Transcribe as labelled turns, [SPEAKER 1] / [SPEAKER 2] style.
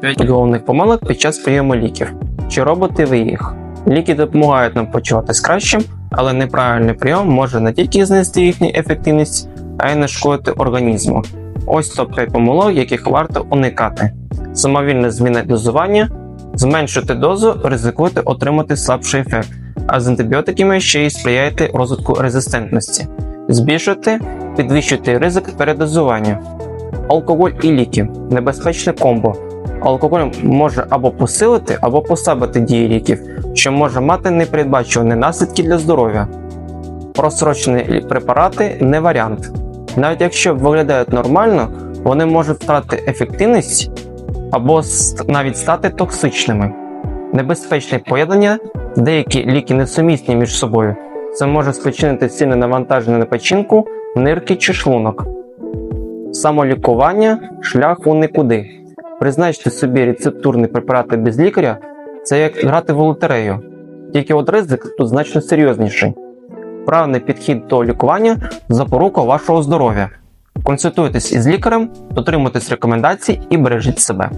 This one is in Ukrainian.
[SPEAKER 1] 5 головних помилок під час прийому ліків. Чи робите ви їх? Ліки допомагають нам почуватись кращим, але неправильний прийом може не тільки знести їхню ефективність, а й нашкодити організму. Ось топ-5 помилок, яких варто уникати. Самовільне зміна дозування, зменшити дозу, ризикуєте отримати слабший ефект, а з антибіотиками ще й сприяєте розвитку резистентності. Збільшуйте, підвищуйте ризик передозування. Алкоголь і ліки небезпечне комбо. Алкоголь може або посилити, або послабити дії ліків, що може мати непередбачувані наслідки для здоров'я. Просрочені препарати не варіант. Навіть якщо виглядають нормально, вони можуть втратити ефективність або навіть стати токсичними. Небезпечне поєднання, деякі ліки несумісні між собою. Це може спричинити сильне навантаження на печінку, нирки чи шлунок. Самолікування шлях у нікуди. Призначити собі рецептурні препарати без лікаря це як грати в лотерею. Тільки от ризик тут значно серйозніший. Правильний підхід до лікування запорука вашого здоров'я. Консультуйтесь із лікарем, дотримуйтесь рекомендацій і бережіть себе.